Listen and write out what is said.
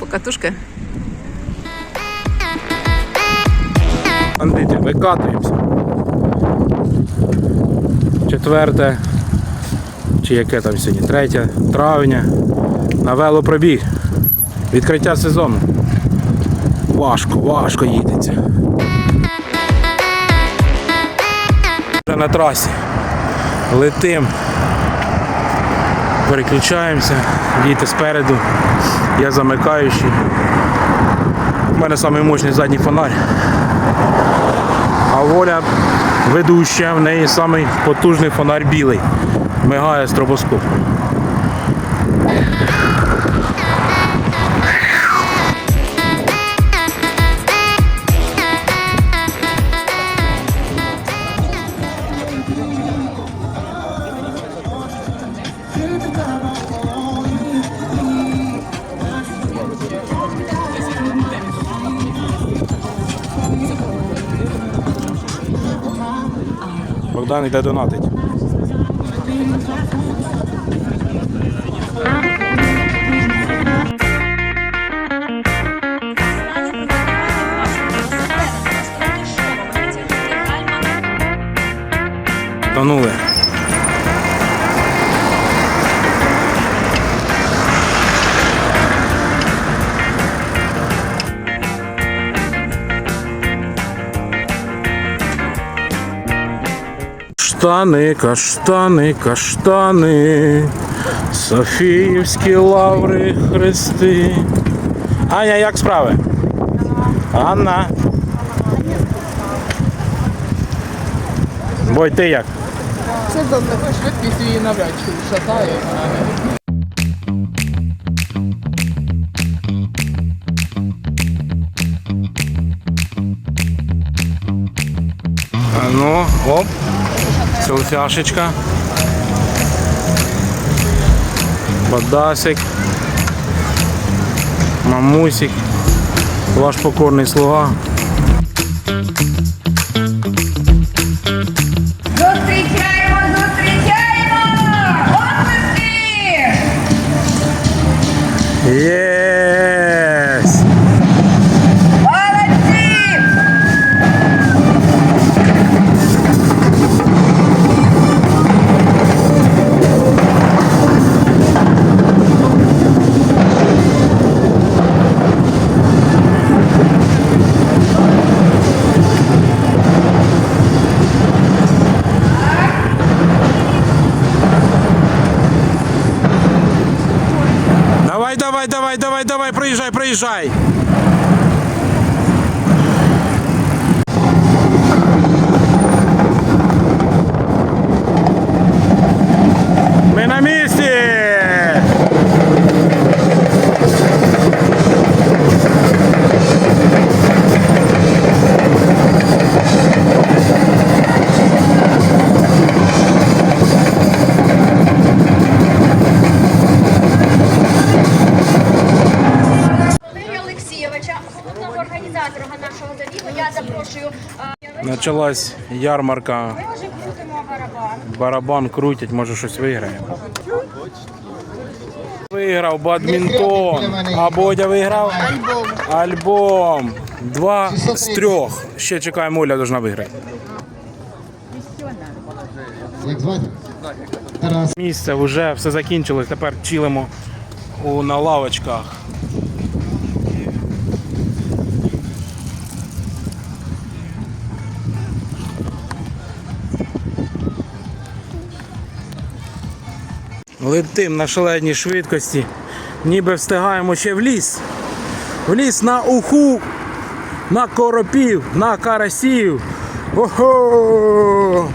Покатушка. Бандити, викатуємося. Четверте, чи яке там сьогодні? 3 травня. На велопробіг. Відкриття сезону. Важко, важко їдеться. На трасі. Летим. Переключаємося. Діти спереду. Я замикаючий. У мене самий мощний задній фонарь. А воля ведуща, в неї самий потужний фонарь білий. Мигає стробоскоп. Богдан йде донатить. Тонули. Штани, каштани, каштани, Софіївські лаври хрести. Аня, як справи? Анна. Бой, ти як? Це за такою швидкістю її навряд чи шатає. Ну, оп. Селфяшечка. Бадасик. Мамусик. Ваш покорний слуга. Зустрічаємо, зустрічаємо! Оплески! Єс! давай, давай, давай, давай, проезжай, проезжай. Менами! Почалась ярмарка. Барабан. Крутять, може щось виграємо. Виграв бадмінтон. А Бодя виграв? Альбом. Два з трьох. Ще чекаємо, Оля должна виграти. Місце вже все закінчилось. Тепер чилимо на лавочках. Летим на шаленій швидкості. Ніби встигаємо ще в ліс. В ліс на уху, на коропів, на карасів. Ого!